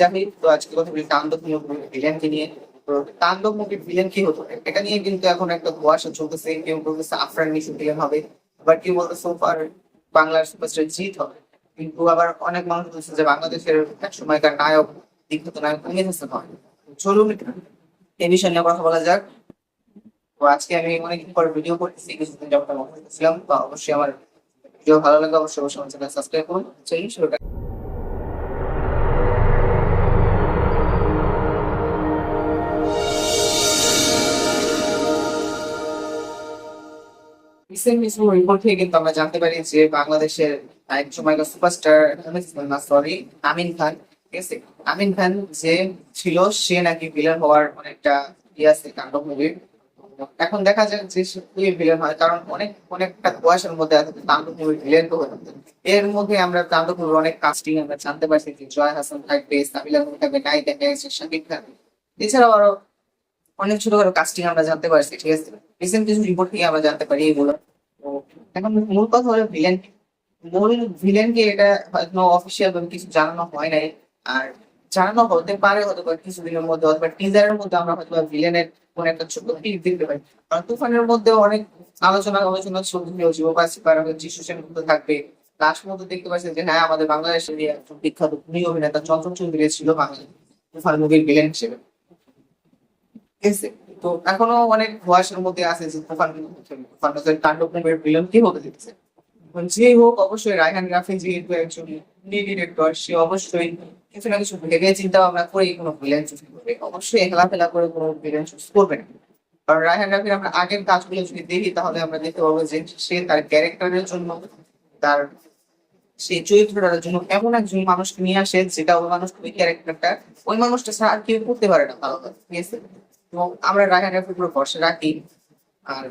জাহিদ তো আজকে কথা বলি তাণ্ডব ভিলেনকে নিয়ে। তাণ্ডব মুভির ভিলেন কি হতো? এটা নিয়ে কিন্তু এখন একটা কুয়াশা চলতেছে, কেউ বলতেছে আফরান নিশু ভিলেন হবে আবার কেউ বলতেছে সোফার বাংলার সুপারস্টার জিত হবে। কিন্তু আবার অনেক মানুষ বলছে যে বাংলাদেশের এক সময়কার নায়ক বিখ্যাত নায়ক অমিত হাসান হয়। চলুন এই বিষয় নিয়ে কথা বলা যাক। তো আজকে আমি অনেকদিন পর ভিডিও করতেছি, কিছুদিন যখন করতেছিলাম তো অবশ্যই আমার ভিডিও ভালো লাগে অবশ্যই অবশ্যই আমার চ্যানেল সাবস্ক্রাইব করুন। চলুন শুরু থেকে কিন্তু আমরা জানতে পারি যে বাংলাদেশের এক সময়কার সুপারস্টার সরি আমিন খান, ঠিক আছে? আমিন খান যে ছিল, সে নাকি ভিলেন হওয়ার অনেকটা ইয়ে আছে কাণ্ড মুভির এখন দেখা যায় যে সে ভিলেন হয়, কারণ অনেক, অনেকটা কুয়াশার মধ্যে আছে মুভির ভিলেন তো হয়ে। এর মধ্যে আমরা তাণ্ডব মুভির অনেক কাস্টিং আমরা জানতে পারছি যে জয় হাসান থাকবে সাবিলা খান থাকবে, নায়িকা থাকবে শাকিব খান। এছাড়াও আরও অনেক ছোটখাটো কাস্টিং আমরা জানতে পারছি, ঠিক আছে? রিসেন্ট কিছু রিপোর্ট থেকে আমরা জানতে পারি এগুলো। এখন মূল কথা হলো ভিলেন মূল ভিলেনকে এটা হয়তো অফিসিয়াল ভাবে কিছু জানানো হয় নাই। আর জানানো হতে পারে হয়তো বা কিছু দিনের মধ্যে, অথবা টিজারের মধ্যে আমরা হয়তো ভিলেনের কোন একটা ছোট টিপ দেখতে পাই। কারণ তুফানের মধ্যে অনেক আলোচনা আলোচনা চলছিল জীবপাশি পার যিশু সেন থাকবে লাস্ট মধ্যে দেখতে পাচ্ছি যে হ্যাঁ আমাদের বাংলাদেশের একজন বিখ্যাত ভূমি অভিনেতা চঞ্চল চৌধুরী ছিল বাংলা তুফান মুভির ভিলেন হিসেবে? তো এখনও অনেক কুয়াশার মধ্যে আছে যে তুফান তুফান তাণ্ডব মুভির ভিলেন কি হতে দিচ্ছে? যে হোক, অবশ্যই রায়হান রাফি যেহেতু একজন ডিরেক্টর সে অবশ্যই কিছু না কিছু ভেবে চিন্তা ভাবনা করে কোনো ভিলেন চুজ করবে। অবশ্যই হেলাফেলা করে কোনো ভিলেন চুজ করবে না। কারণ রায়হান রাফির আমরা আগের কাজগুলো যদি দেখি, তাহলে আমরা দেখতে পাবো যে সে তার ক্যারেক্টারের জন্য, তার সেই চরিত্রটার জন্য এমন একজন মানুষকে নিয়ে আসে যেটা ওই মানুষ ওই ক্যারেক্টারটা ওই মানুষটা ছাড়া আর কেউ করতে পারে না ভালো ঠিক আছে? তো আমরা রাফির উপর ভরসা রাখি। আর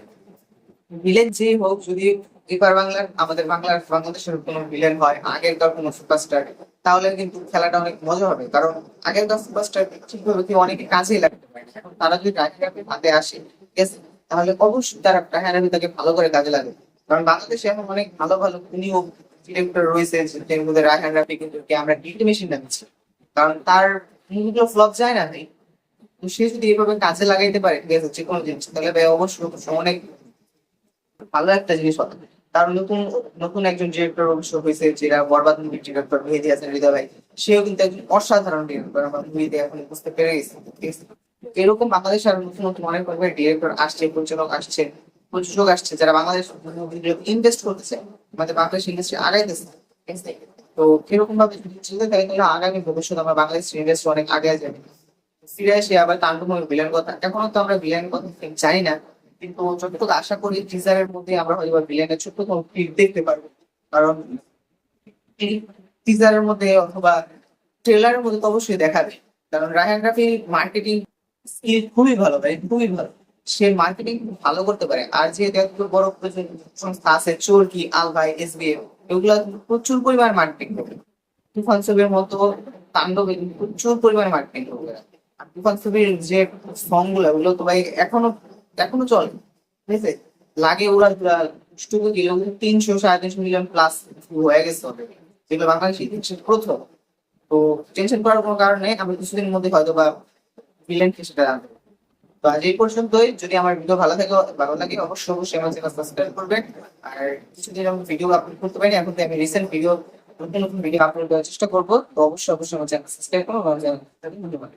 ভিলেন যে হোক, যদি এবার বাংলার, আমাদের বাংলার, বাংলাদেশের কোনো ভিলেন হয় আগেরকার কোনো সুপারস্টার তাহলে কিন্তু খেলাটা অনেক মজা হবে। কারণ আগেরকার সুপারস্টার ঠিকভাবে কেউ অনেকে কাজেই লাগতে পারে এখন তারা যদি রায়হান হাতে আসে ঠিক আছে তাহলে অবশ্যই তারা রায়হান তাকে ভালো করে কাজে লাগে কারণ বাংলাদেশে এখন অনেক ভালো ভালো খুনিও ডিরেক্টর রয়েছে যেটার মধ্যে রায়হান রাফি কিন্তু কে আমরা ডিট মেশিন নামছি কারণ তার মুভিগুলো ফ্লপ যায় না সে যদি এইভাবে কাজে লাগাইতে পারে, ঠিক আছে যে কোনো জিনিস, তাহলে ভাই অবশ্যই অনেক ভালো একটা জিনিস তার নতুন নতুন একজন ডিরেক্টর অবশ্য হয়েছে, যেটা বরবাদ মুভির ডিরেক্টর মেহেদি হাসান হৃদয় ভাই, সেও কিন্তু একজন অসাধারণ ডিরেক্টর আমার মুভিতে এখন বুঝতে পেরে গেছে? এরকম বাংলাদেশ আর নতুন নতুন অনেক রকমের ডিরেক্টর আসছে, পরিচালক আসছে, প্রযোজক আসছে, যারা বাংলাদেশ ইনভেস্ট করতেছে, আমাদের বাংলাদেশ ইন্ডাস্ট্রি আগাইতেছে? তো কীরকম ভাবে চিন্তা থাকে, তাহলে আগামী ভবিষ্যৎ আমরা বাংলাদেশ ইন্ডাস্ট্রি অনেক আগে যাবে ফিরে আসি, আবার তাণ্ডব ভিলেন কথা। এখনও তো আমরা ভিলেন কথা জানি না, কিন্তু যতটুকু আশা করি টিজারের মধ্যে আমরা হয়তো ভিলেনের ছোট্ট কোনো ক্লিপ দেখতে পারব। কারণ টিজারের মধ্যে অথবা ট্রেলারের মধ্যে তো অবশ্যই দেখাবে। কারণ রায়হান রাফি মার্কেটিং স্কিল খুবই ভালো ভাই, খুবই ভালো। সে মার্কেটিং ভালো করতে পারে। আর যে এত বড় সংস্থা আছে, চোরকি আলভাই এস বি এগুলা প্রচুর পরিমাণ মার্কেটিং করে। তুফান ছবির মতো তাণ্ডবে প্রচুর পরিমাণে মার্কেটিং করবে ছবির যে সংগুলো ওগুলো তো ভাই এখনও এখনও চলে, ঠিক আছে? লাগে ওরা তিনশো, সাড়ে তিনশো মিলিয়ন প্লাস হয়ে গেছে যেগুলো বাংলাদেশ ইতিহাসের প্রথম। তো টেনশন করার কোনো কারণ আমি কিছুদিনের মধ্যে হয়তো বা ভিলেন কে সেটা তো আজ এই পর্যন্তই, যদি আমার ভিডিও ভালো থাকে ভালো লাগে, অবশ্যই অবশ্যই আমার চ্যানেল সাবস্ক্রাইব করবেন। আর কিছুদিন আমি ভিডিও আপলোড করতে পারি, এখন আমি রিসেন্ট ভিডিও নতুন নতুন ভিডিও আপলোড করার চেষ্টা করব, তো অবশ্যই অবশ্যই আমার চ্যানেল সাবস্ক্রাইব আমার চ্যানেল ধন্যবাদ।